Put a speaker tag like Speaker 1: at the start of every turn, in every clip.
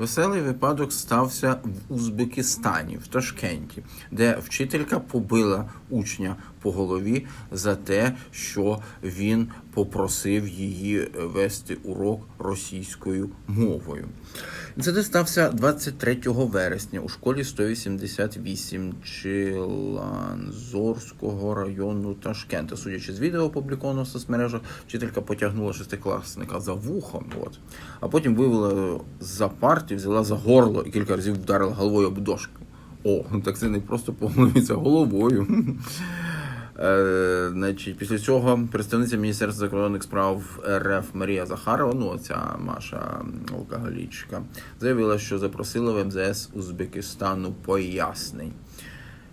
Speaker 1: Веселий випадок стався в Узбекистані, в Ташкенті, де вчителька побила учня по голові за те, що він попросив її вести урок російською мовою. Інцидент стався 23 вересня у школі 188 Чиланзорського району Ташкента. Судячи з відео, опублікованого в соцмережах, вчителька потягнула шестикласника за вухом, от, а потім вивела за парті, взяла за горло і кілька разів вдарила головою об дошку. О, так це не просто по головою. Е, значить, після цього представниця Міністерства закордонних справ РФ Марія Захарова, ну ця Маша алкоголічка, заявила, що запросила в МЗС Узбекистану пояснень.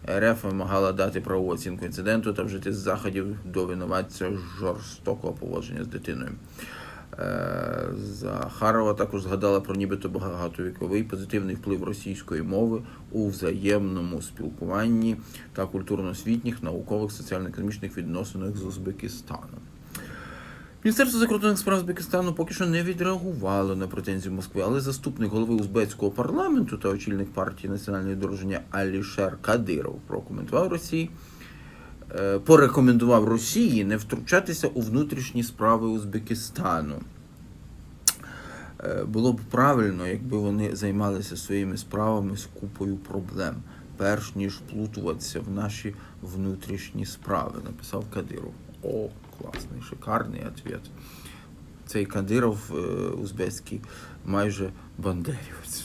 Speaker 1: РФ вимагала дати правову оцінку інциденту та вжити заходів до винуватця жорстокого поводження з дитиною. Е, Захарова також згадала про нібито багатовіковий позитивний вплив російської мови у взаємному спілкуванні та культурно-освітніх, наукових, соціально-економічних відносинах з Узбекистаном. Міністерство закордонних справ Узбекистану поки що не відреагувало на претензії Москви, але заступник голови узбецького парламенту та очільник партії національної дороження Алішер Кадиров прокоментував Росії, е, порекомендував Росії не втручатися у внутрішні справи Узбекистану. Е, Було б правильно, якби вони займалися своїми справами з купою проблем, перш ніж вплутуватися в наші внутрішні справи, написав Кадиров. О, класний, шикарний ответ. Цей Кадиров е, узбецький майже бандерівець.